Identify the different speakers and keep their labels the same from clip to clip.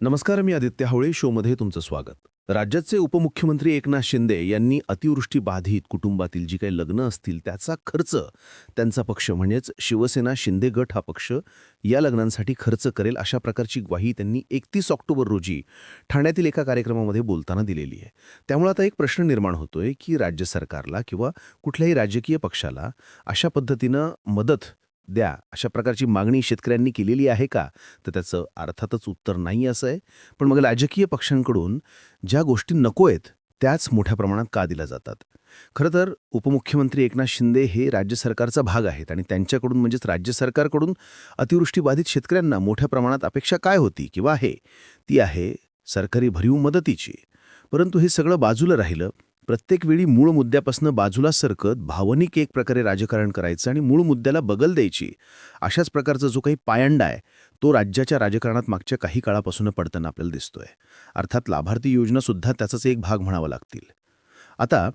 Speaker 1: नमस्कार मी आदित्य हावळे. शोमध्ये तुमचं स्वागत. राज्याचे उपमुख्यमंत्री एकनाथ शिंदे यांनी अतिवृष्टी बाधित कुटुंबातील जी काही लग्न असतील त्याचा खर्च त्यांचा पक्ष म्हणजेच शिवसेना शिंदे गट हा पक्ष या लग्नांसाठी खर्च करेल अशा प्रकारची ग्वाही त्यांनी एकतीस ऑक्टोबर रोजी ठाण्यातील एका कार्यक्रमामध्ये बोलताना दिलेली आहे. त्यामुळे आता एक प्रश्न निर्माण होतोय की राज्य सरकारला किंवा कुठल्याही राजकीय पक्षाला अशा पद्धतीनं मदत द्या. अशा प्रकारची मागणी शेतकऱ्यांनी केलेली आहे का? तर त्याचं अर्थातच उत्तर नाही असं आहे. पण मग राजकीय पक्षांकडून ज्या गोष्टी नको आहेत त्याच मोठ्या प्रमाणात का दिल्या जातात? खरं तर उपमुख्यमंत्री एकनाथ शिंदे हे राज्य सरकारचा भाग आहेत आणि त्यांच्याकडून म्हणजेच राज्य सरकारकडून अतिवृष्टीबाधित शेतकऱ्यांना मोठ्या प्रमाणात अपेक्षा काय होती किंवा आहे? ती आहे सरकारी भरीव मदतीची. परंतु हे सगळं बाजूला राहिलं प्रत्येक वेळी मूळ मुद्द्यापासून बाजूला सरकत भावनिक एक प्रकारे राजकारण करायचं आणि मूळ मुद्द्याला बगल द्यायची अशाच प्रकारचा जो काही पायंडा आहे तो राज्याच्या राजकारणात मागच्या काही काळापासून पडताना आपल्याला दिसतोय. अर्थात लाभार्थी योजनासुद्धा त्याचाच एक भाग म्हणावा लागतील. आता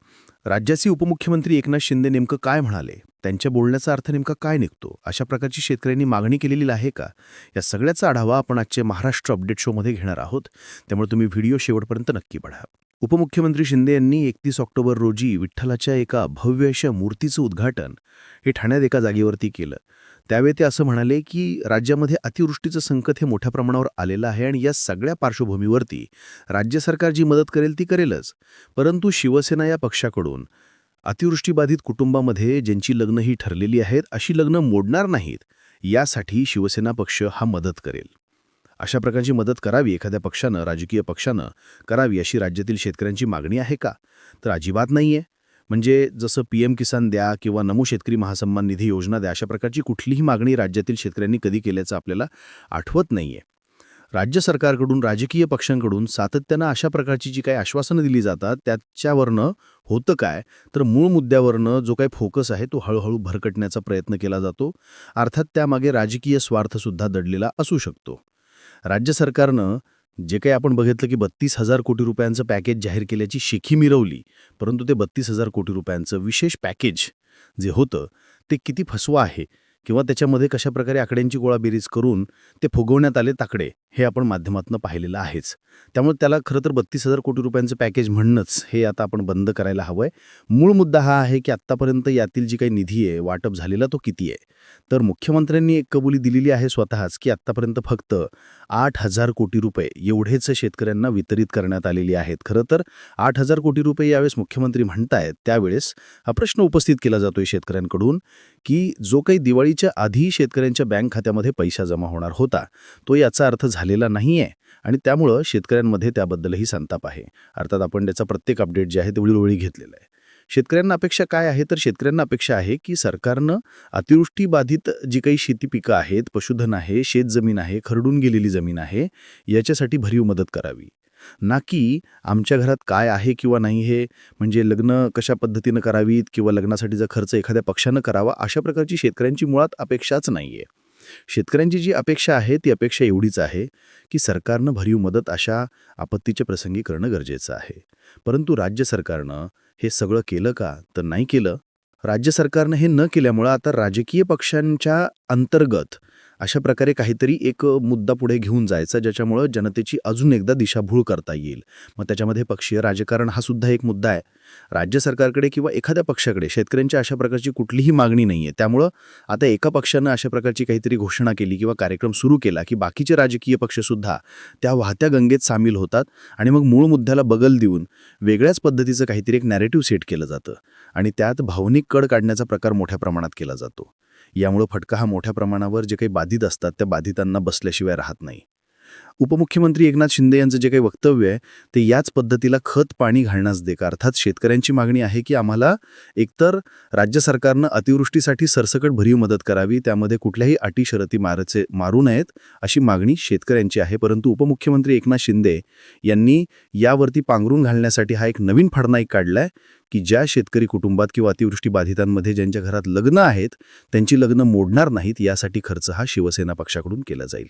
Speaker 1: राज्याचे उपमुख्यमंत्री एकनाथ शिंदे नेमकं काय म्हणाले? त्यांच्या बोलण्याचा अर्थ नेमका काय निघतो? अशा प्रकारची शेतकऱ्यांनी मागणी केलेली आहे का? या सगळ्याचा आढावा आपण आजचे महाराष्ट्र अपडेट शोमध्ये घेणार आहोत. त्यामुळे तुम्ही व्हिडिओ शेवटपर्यंत नक्की पढा उपमुख्यमंत्री शिंदे यांनी एकतीस ऑक्टोबर रोजी विठ्ठलाच्या एका भव्य अशा मूर्तीचं उद्घाटन हे ठाण्यात एका जागेवरती केलं. त्यावेळी ते असं म्हणाले की राज्यामध्ये अतिवृष्टीचं संकट हे मोठ्या प्रमाणावर आलेलं आहे आणि या सगळ्या पार्श्वभूमीवरती राज्य सरकार जी मदत करेल ती करेलच. परंतु शिवसेना या पक्षाकडून अतिवृष्टीबाधित कुटुंबामध्ये ज्यांची लग्न ही ठरलेली आहेत अशी लग्न मोडणार नाहीत. यासाठी शिवसेना पक्ष हा मदत करेल. अशा प्रकारची मदत करावी एखाद्या पक्षानं राजकीय पक्षानं करावी अशी राज्यातील शेतकऱ्यांची मागणी आहे का? तर अजिबात नाही आहे म्हणजे जसं पी एम किसान द्या किंवा नमो शेतकरी महासन्मान निधी योजना द्या अशा प्रकारची कुठलीही मागणी राज्यातील शेतकऱ्यांनी कधी केल्याचं आपल्याला आठवत नाही आहे राज्य सरकारकडून राजकीय पक्षांकडून सातत्यानं अशा प्रकारची जी काही आश्वासनं दिली जातात त्याच्यावरनं होतं काय? तर मूळ मुद्द्यावरनं जो काही फोकस आहे तो हळूहळू भरकटण्याचा प्रयत्न केला जातो. अर्थात त्यामागे राजकीय स्वार्थसुद्धा दडलेला असू शकतो. राज्य सरकारनं जे काही आपण बघितलं की बत्तीस हजार कोटी रुपयांचं पॅकेज जाहीर केल्याची शिखी मिरवली परंतु ते बत्तीस हजार कोटी रुपयांचं विशेष पॅकेज जे होतं ते किती फसवं आहे? किंवा त्याच्यामध्ये कशाप्रकारे आकड्यांची गोळाबेरीज करून ते फुगवण्यात आले ताकडे? हे आपण माध्यमातून पाहिलेलं आहेच. त्यामुळे त्याला खरं तर बत्तीस हजार कोटी रुपयांचं पॅकेज म्हणणंच हे आता आपण बंद करायला हवं आहे मूळ मुद्दा हा आहे की आत्तापर्यंत यातील जी काही निधी आहे वाटप झालेला तो किती आहे? तर मुख्यमंत्र्यांनी एक कबुली दिलेली आहे स्वतःच की आत्तापर्यंत फक्त आठ हजार कोटी रुपये एवढेच शेतकऱ्यांना वितरित करण्यात आलेली आहेत. खरं तर आठ हजार कोटी रुपये यावेळेस मुख्यमंत्री म्हणतायत त्यावेळेस हा प्रश्न उपस्थित केला जातोय शेतकऱ्यांकडून की जो काही दिवाळीच्या आधी शेतकऱ्यांच्या बँक खात्यामध्ये पैसा जमा होणार होता तो याचा अर्थ झालेला नाही आहे आणि त्यामुळं शेतकऱ्यांमध्ये त्याबद्दलही संताप आहे. अर्थात आपण त्याचा प्रत्येक अपडेट जे आहे ते वेळोवेळी घेतलेलं आहे. शेतकऱ्यांना अपेक्षा काय आहे? तर शेतकऱ्यांना अपेक्षा आहे की सरकारनं अतिवृष्टीबाधित जी काही शेती पिकं आहेत पशुधन आहे शेतजमीन आहे खरडून गेलेली जमीन आहे याच्यासाठी भरीव मदत करावी. ना की आमच्या घरात काय आहे किंवा नाही हे म्हणजे लग्न कशा पद्धतीनं करावीत किंवा लग्नासाठीचा खर्च एखाद्या पक्षानं करावा अशा प्रकारची शेतकऱ्यांची मुळात अपेक्षाच नाही आहे शेतकऱ्यांची जी अपेक्षा आहे ती अपेक्षा एवढीच आहे की सरकारनं भरीव मदत अशा आपत्तीच्या प्रसंगी करणं गरजेचं आहे. परंतु राज्य सरकारनं हे सगळं केलं का तर नाही केलं? राज्य सरकारनं हे न केल्यामुळं आता राजकीय पक्षांच्या अंतर्गत अशा प्रकारे काहीतरी एक मुद्दा पुढे घेऊन जायचा ज्याच्यामुळं जनतेची अजून एकदा दिशाभूळ करता येईल. मग त्याच्यामध्ये पक्षीय राजकारण हा सुद्धा एक मुद्दा आहे. राज्य सरकारकडे किंवा एखाद्या पक्षाकडे शेतकऱ्यांच्या अशा प्रकारची कुठलीही मागणी नाही आहे त्यामुळं आता एका पक्षानं अशा प्रकारची काहीतरी घोषणा केली किंवा कार्यक्रम सुरू केला की बाकीचे राजकीय पक्षसुद्धा त्या वाहत्या गंगेत सामील होतात आणि मग मूळ मुद्द्याला बगल देऊन वेगळ्याच पद्धतीचं काहीतरी एक नॅरेटिव्ह सेट केलं जातं. आणि त्यात भावनिक कड काढण्याचा प्रकार मोठ्या प्रमाणात केला जातो. यामुळं फटका हा मोठ्या प्रमाणावर जे काही बाधित असतात त्या बाधितांना बसल्याशिवाय राहत नाही. उपमुख्यमंत्री एकनाथ शिंदे यांचं जे काही वक्तव्य आहे ते याच पद्धतीला खत पाणी घालण्यास दे का अर्थात शेतकऱ्यांची मागणी आहे की आम्हाला एकतर राज्य सरकारनं अतिवृष्टीसाठी सरसकट भरीव मदत करावी त्यामध्ये कुठल्याही अटी शरती मारचे मारू नयेत अशी मागणी शेतकऱ्यांची आहे. परंतु उपमुख्यमंत्री एकनाथ शिंदे यांनी यावरती पांघरून घालण्यासाठी हा एक नवीन फडनाईक काढलाय. की ज्या शेतकरी कुटुंबात किंवा अतिवृष्टी बाधितांमध्ये ज्यांच्या घरात लग्न आहेत त्यांची लग्न मोडणार नाहीत यासाठी खर्च हा शिवसेना पक्षाकडून केला जाईल.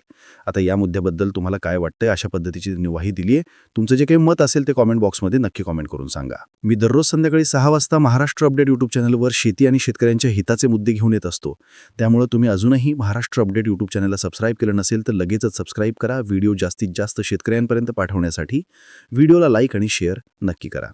Speaker 1: आता या मुद्द्याबद्दल तुम्हाला काय वाटतंय अशा पद्धतीची निवाही दिली आहे तुमचं जे काही मत असेल ते कॉमेंट बॉक्समध्ये नक्की कॉमेंट करून सांगा. मी दररोज संध्याकाळी सहा वाजता महाराष्ट्र अपडेट यूट्यूब चॅनलवर शेती आणि शेतकऱ्यांच्या हिताचे मुद्दे घेऊन येत असतो. त्यामुळे तुम्ही अजूनही महाराष्ट्र अपडेट यूट्यूब चॅनलला सबस्क्राईब केलं नसेल तर लगेचच सबस्क्राईब करा. व्हिडिओ जास्तीत जास्त शेतकऱ्यांपर्यंत पाठवण्यासाठी व्हिडिओला लाईक आणि शेअर नक्की करा.